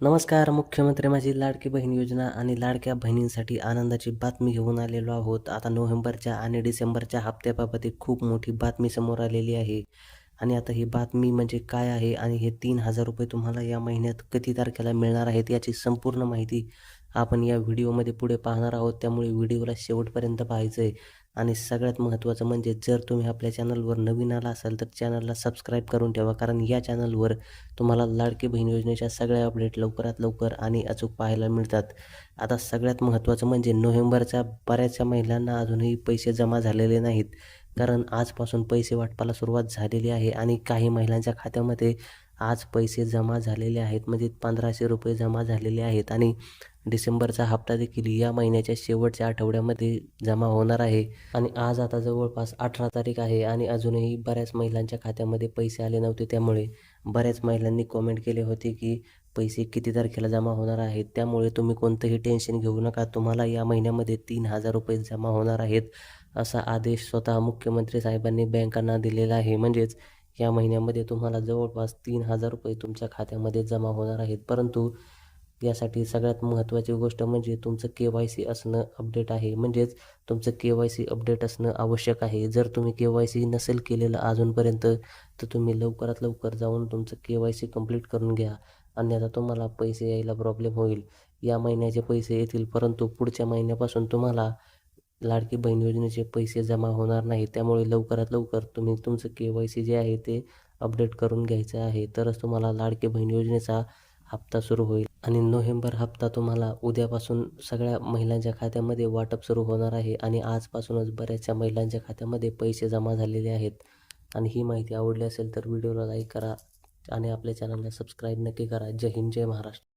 नमस्कार मुख्यमंत्री माझी लाडकी बहीण योजना आणि लाडक्या बहिणींसाठी आनंदाची बातमी घेऊन आलेलो आहोत. आता नोव्हेंबरच्या आणि डिसेंबरच्या हप्त्याबाबत एक खूप मोठी बातमी समोर आलेली आहे. आणि आता ही बातमी म्हणजे काय आहे आणि हे तीन हजार रुपये तुम्हाला या महिन्यात किती तारखेला मिळणार आहेत याची संपूर्ण माहिती आपण या व्हिडिओमध्ये पुढे पाहणार आहोत. त्यामुळे व्हिडिओला शेवटपर्यंत पाहायचं आहे आणि सगळ्यात महत्त्वाचं म्हणजे जर तुम्ही आपल्या चॅनलवर नवीन आला असाल तर चॅनलला सबस्क्राईब करून ठेवा कारण या चॅनलवर तुम्हाला लाडकी बहीण योजनेच्या सगळ्या अपडेट लवकरात लवकर आणि अचूक पाहायला मिळतात. आता सगळ्यात महत्त्वाचं म्हणजे नोव्हेंबरच्या बऱ्याचशा महिलांना अजूनही पैसे जमा झालेले नाहीत कारण आजपासून पैसे वाटपाला सुरुवात झालेली आहे आणि काही महिलांच्या खात्यामध्ये आज पैसे जमा झालेले आहेत म्हणजे पंधराशे रुपये जमा झालेले आहेत आणि डिसेंबरचा हप्ता देखील या महिन्याच्या शेवटच्या आठवड्यामध्ये जमा होणार आहे. आणि आज आता जवळपास अठरा तारीख आहे आणि अजूनही बऱ्याच महिलांच्या खात्यामध्ये पैसे आले नव्हते. त्यामुळे बऱ्याच महिलांनी कॉमेंट केले होते की पैसे किती तारखेला जमा होणार आहेत? त्यामुळे तुम्ही कोणतंही टेन्शन घेऊ नका. तुम्हाला या महिन्यामध्ये तीन हजार रुपये जमा होणार आहेत असा आदेश स्वतः मुख्यमंत्री साहेबांनी बँकांना दिलेला आहे. म्हणजेच या महिन्यामध्ये तुम्हाला जवळपास तीन हजार रुपये तुमच्या खात्यामध्ये जमा होणार आहेत. परंतु यासाठी सगळ्यात महत्त्वाची गोष्ट म्हणजे तुमचं के वाय सी असणं अपडेट आहे. म्हणजेच तुमचं के वाय सी अपडेट असणं आवश्यक आहे. जर तुम्ही के वाय सी नसेल केलेलं अजूनपर्यंत तर तुम्ही लवकरात लवकर जाऊन तुमचं के वाय सी कंप्लीट करून घ्या. अन्यथा तुम्हाला पैसे यायला प्रॉब्लेम होईल. या महिन्याचे पैसे येतील परंतु पुढच्या महिन्यापासून तुम्हाला लाडकी बहीण योजनेचे पैसे जमा होणार नाही त्यामुळे लवकरात लवकर तुम्ही तुमचं के वाय सी जे आहे ते अपडेट करून घ्यायचं आहे. तरच तुम्हाला लाडकी बहीण योजनेचा हप्ता सुरू होईल. आणि नोव्हेंबर हप्ता तुम्हाला उद्यापासून सगळ्या महिलांच्या खात्यामध्ये वाटप सुरू होणार आहे आणि आजपासूनच बऱ्याचशा महिलांच्या खात्यामध्ये पैसे जमा झालेले आहेत. आणि ही माहिती आवडली असेल तर व्हिडिओला लाईक करा आणि आपल्या चॅनलला सबस्क्राईब नक्की करा. जय हिंद जय महाराष्ट्र.